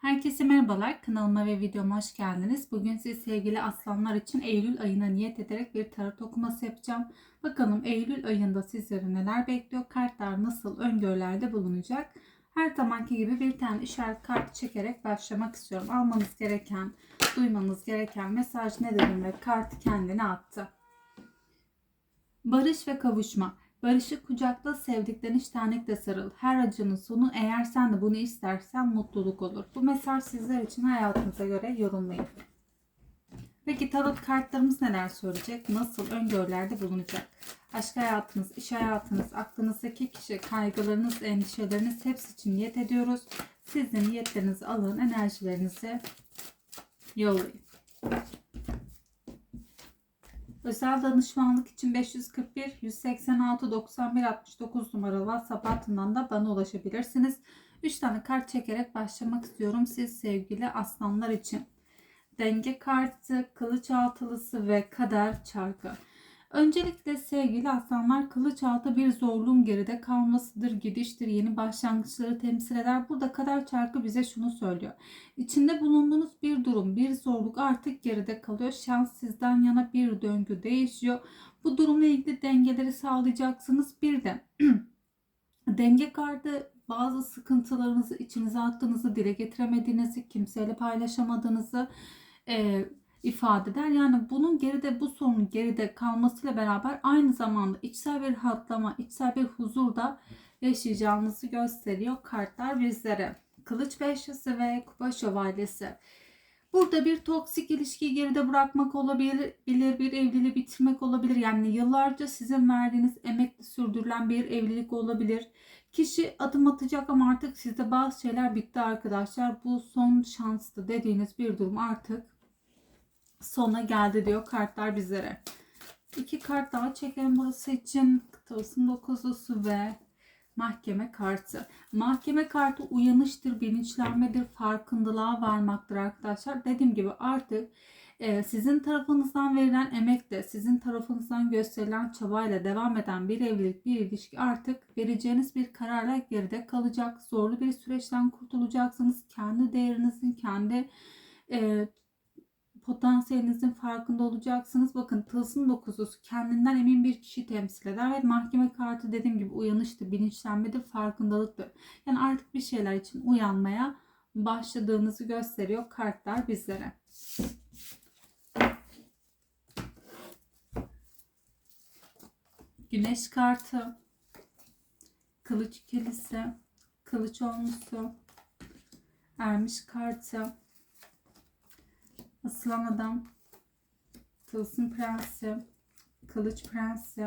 Herkese merhabalar. Kanalıma ve videoma hoş geldiniz. Bugün siz sevgili aslanlar için Eylül ayına niyet ederek bir tarot okuması yapacağım. Bakalım Eylül ayında sizleri neler bekliyor? Kartlar nasıl öngörülerde bulunacak? Her zamanki gibi bir tane işaret kartı çekerek başlamak istiyorum. Almanız gereken, duymanız gereken mesaj ne dedim ve kartı kendine attı. Barış ve kavuşma. Barışı kucakla sevdiklerini iştenlikle sarıl. Her acının sonu eğer sen de bunu istersen mutluluk olur. Bu mesaj sizler için hayatınıza göre yorumlayın. Peki tarot kartlarımız neler söyleyecek? Nasıl öngörülerde bulunacak? Aşk hayatınız, iş hayatınız, aklınızdaki kişi, kaygılarınız, endişeleriniz hepsi için niyet ediyoruz. Siz de niyetlerinizi alın, enerjilerinizi yollayın. Özel danışmanlık için 541 186 91 69 numaralı WhatsApp hattından da bana ulaşabilirsiniz. 3 tane kart çekerek başlamak istiyorum siz sevgili aslanlar için. Denge kartı, kılıç altılısı ve kader çarkı. Öncelikle sevgili aslanlar kılıç altı bir zorluğun geride kalmasıdır, gidiştir, yeni başlangıçları temsil eder. Burada kader çarkı bize şunu söylüyor. İçinde bulunduğunuz bir durum, bir zorluk artık geride kalıyor. Şans sizden yana bir döngü değişiyor. Bu durumla ilgili dengeleri sağlayacaksınız. Bir de denge kartı bazı sıkıntılarınızı içinize attığınızı, dile getiremediğinizi, kimseyle paylaşamadığınızı e, ifade eder. Yani bunun geride bu sorunun geride kalmasıyla beraber aynı zamanda içsel bir rahatlama, içsel bir huzur da yaşayacağınızı gösteriyor kartlar bizlere. Kılıç beşlisi ve kupa şövalyesi. Burada bir toksik ilişkiyi geride bırakmak olabilir, bilir, bir evliliği bitirmek olabilir. Yani yıllarca sizin verdiğiniz emekli sürdürülen bir evlilik olabilir. Kişi adım atacak ama artık sizde bazı şeyler bitti arkadaşlar. Bu son şanstı dediğiniz bir durum artık sona geldi diyor kartlar bizlere. İki kart daha çekelim burası için. Kıtasın dokuzlusu ve mahkeme kartı. Mahkeme kartı uyanıştır, bilinçlenmedir, farkındalığa varmaktır arkadaşlar. Dediğim gibi artık e, sizin tarafınızdan verilen emekle, sizin tarafınızdan gösterilen çabayla devam eden bir evlilik, bir ilişki artık vereceğiniz bir kararla geride kalacak. Zorlu bir süreçten kurtulacaksınız. Kendi değerinizin, kendi e, potansiyelinizin farkında olacaksınız. Bakın tılsım dokuzusu kendinden emin bir kişi temsil eder ve mahkeme kartı dediğim gibi uyanıştır, bilinçlenmedir, farkındalıktır. Yani artık bir şeyler için uyanmaya başladığınızı gösteriyor kartlar bizlere. Güneş kartı, kılıç ikilisi, kılıç olmuşsu, ermiş kartı, Aslan Adam, Tılsım Prensi, Kılıç Prensi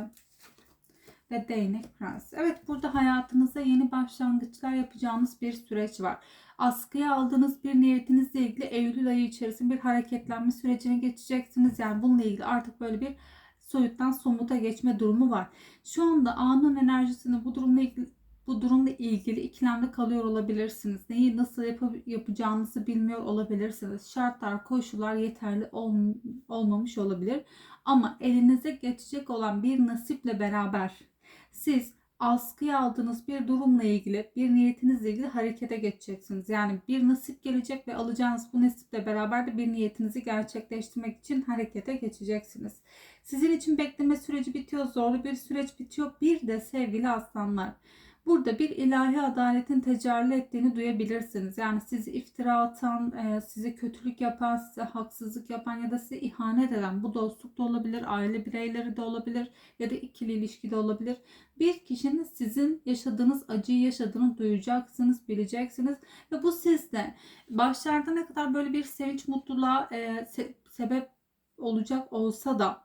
ve Değnek Prensi. Evet burada hayatınıza yeni başlangıçlar yapacağınız bir süreç var. Askıya aldığınız bir niyetinizle ilgili Eylül ayı içerisinde bir hareketlenme sürecine geçeceksiniz. Yani bununla ilgili artık böyle bir soyuttan somuta geçme durumu var. Şu anda anın enerjisini bu durumla ilgili bu durumla ilgili ikilemde kalıyor olabilirsiniz. Neyi nasıl yap- yapacağınızı bilmiyor olabilirsiniz. Şartlar, koşullar yeterli ol- olmamış olabilir. Ama elinize geçecek olan bir nasiple beraber siz askıya aldığınız bir durumla ilgili, bir niyetinizle ilgili harekete geçeceksiniz. Yani bir nasip gelecek ve alacağınız bu nasiple beraber de bir niyetinizi gerçekleştirmek için harekete geçeceksiniz. Sizin için bekleme süreci bitiyor, zorlu bir süreç bitiyor. Bir de sevgili aslanlar, Burada bir ilahi adaletin tecelli ettiğini duyabilirsiniz. Yani sizi iftira atan, e, size kötülük yapan, size haksızlık yapan ya da size ihanet eden bu dostluk da olabilir, aile bireyleri de olabilir ya da ikili ilişki de olabilir. Bir kişinin sizin yaşadığınız acıyı yaşadığını duyacaksınız, bileceksiniz ve bu sizde başlarda ne kadar böyle bir sevinç, mutluluğa e, se- sebep olacak olsa da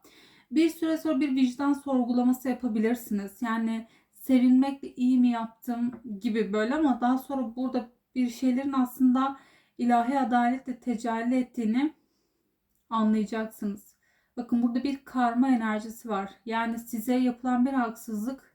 bir süre sonra bir vicdan sorgulaması yapabilirsiniz. Yani sevinmekle iyi mi yaptım gibi böyle ama daha sonra burada bir şeylerin aslında ilahi adaletle tecelli ettiğini anlayacaksınız. Bakın burada bir karma enerjisi var. Yani size yapılan bir haksızlık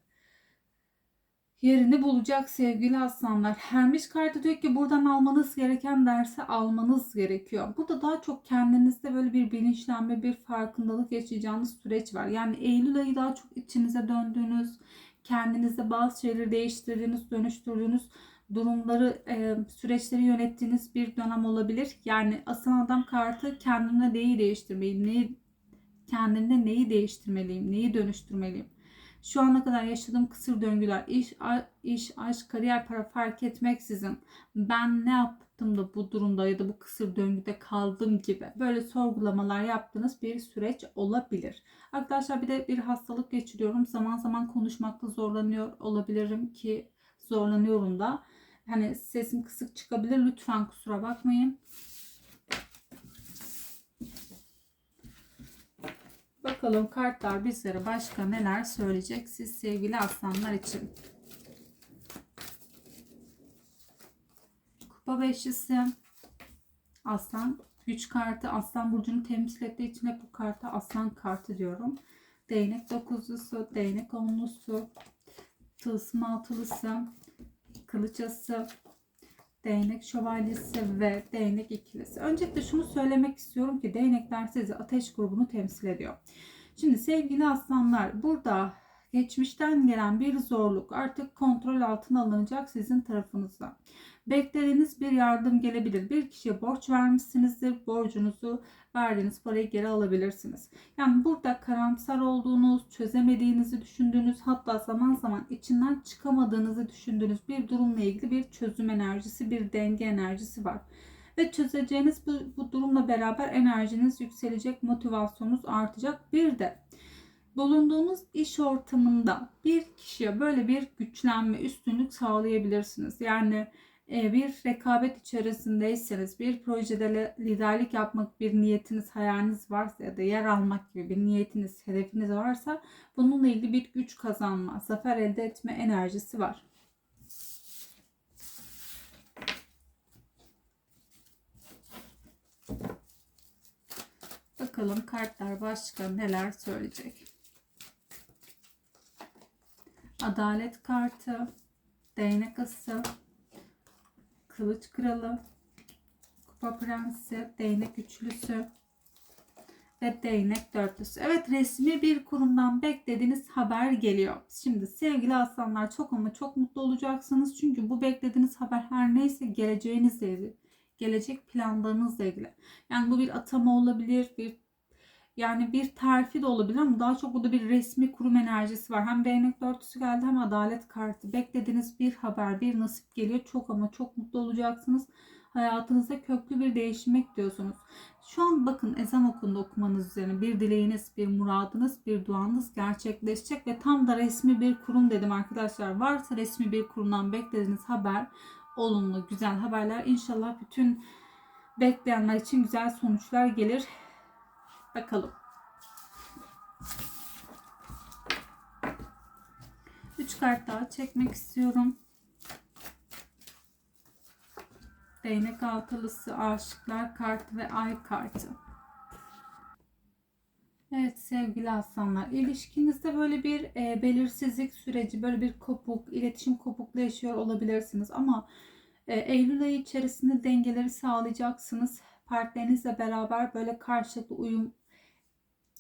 yerini bulacak sevgili aslanlar. Hermiş kartı diyor ki buradan almanız gereken dersi almanız gerekiyor. Burada daha çok kendinizde böyle bir bilinçlenme, bir farkındalık yaşayacağınız süreç var. Yani Eylül ayı daha çok içinize döndüğünüz, kendinizde bazı şeyleri değiştirdiğiniz, dönüştürdüğünüz durumları, e, süreçleri yönettiğiniz bir dönem olabilir. Yani aslan adam kartı kendimde neyi değiştirmeliyim, neyi, kendimde neyi değiştirmeliyim, neyi dönüştürmeliyim. Şu ana kadar yaşadığım kısır döngüler, iş, iş, aşk, kariyer, para fark etmeksizin ben ne yaptım da bu durumda ya da bu kısır döngüde kaldım gibi böyle sorgulamalar yaptığınız bir süreç olabilir. Arkadaşlar bir de bir hastalık geçiriyorum. Zaman zaman konuşmakta zorlanıyor olabilirim ki zorlanıyorum da. Hani sesim kısık çıkabilir. Lütfen kusura bakmayın. Bakalım kartlar bizlere başka neler söyleyecek siz sevgili aslanlar için. Kupa beşlisi. Aslan güç kartı. Aslan burcunu temsil ettiği için hep bu karta aslan kartı diyorum. Değnek dokuzlusu, değnek onlusu, tılsım altılısı, kılıçası, değnek şövalyesi ve değnek ikilisi. Öncelikle şunu söylemek istiyorum ki değnekler sizi ateş grubunu temsil ediyor. Şimdi sevgili aslanlar burada geçmişten gelen bir zorluk artık kontrol altına alınacak sizin tarafınızda. Beklediğiniz bir yardım gelebilir. Bir kişiye borç vermişsinizdir. Borcunuzu verdiğiniz parayı geri alabilirsiniz. Yani burada karamsar olduğunuz, çözemediğinizi düşündüğünüz hatta zaman zaman içinden çıkamadığınızı düşündüğünüz bir durumla ilgili bir çözüm enerjisi, bir denge enerjisi var. Ve çözeceğiniz bu, bu durumla beraber enerjiniz yükselecek, motivasyonunuz artacak. Bir de bulunduğunuz iş ortamında bir kişiye böyle bir güçlenme, üstünlük sağlayabilirsiniz. Yani e, bir rekabet içerisindeyseniz, bir projede liderlik yapmak bir niyetiniz, hayaliniz varsa ya da yer almak gibi bir niyetiniz, hedefiniz varsa bununla ilgili bir güç kazanma, zafer elde etme enerjisi var. Bakalım kartlar başka neler söyleyecek. Adalet kartı, değnek ası, kılıç kralı, kupa prensi, değnek üçlüsü ve değnek dörtlüsü. Evet resmi bir kurumdan beklediğiniz haber geliyor. Şimdi sevgili aslanlar çok ama çok mutlu olacaksınız. Çünkü bu beklediğiniz haber her neyse geleceğinizle ilgili. Gelecek planlarınızla ilgili. Yani bu bir atama olabilir, bir yani bir terfi de olabilir ama daha çok burada bir resmi kurum enerjisi var. Hem değnek dörtlüsü geldi hem adalet kartı. Beklediğiniz bir haber, bir nasip geliyor. Çok ama çok mutlu olacaksınız. Hayatınızda köklü bir değişim bekliyorsunuz. Şu an bakın ezan okundu okumanız üzerine. Bir dileğiniz, bir muradınız, bir duanız gerçekleşecek ve tam da resmi bir kurum dedim arkadaşlar. Varsa resmi bir kurumdan beklediğiniz haber, olumlu, güzel haberler inşallah bütün bekleyenler için güzel sonuçlar gelir. Bakalım. Üç kart daha çekmek istiyorum. Değnek altılısı, aşıklar kartı ve ay kartı. Evet sevgili aslanlar, ilişkinizde böyle bir e, belirsizlik süreci, böyle bir kopuk, iletişim kopukluğu yaşıyor olabilirsiniz ama e, Eylül ayı içerisinde dengeleri sağlayacaksınız. Partnerinizle beraber böyle karşılıklı uyum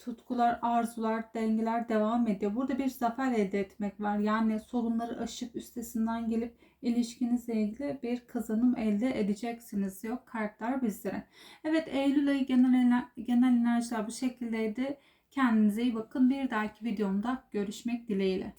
tutkular, arzular, dengeler devam ediyor. Burada bir zafer elde etmek var. Yani sorunları aşıp üstesinden gelip ilişkinizle ilgili bir kazanım elde edeceksiniz diyor kartlar bizlere. Evet Eylül ayı genel, genel enerjiler bu şekildeydi. Kendinize iyi bakın. Bir dahaki videomda görüşmek dileğiyle.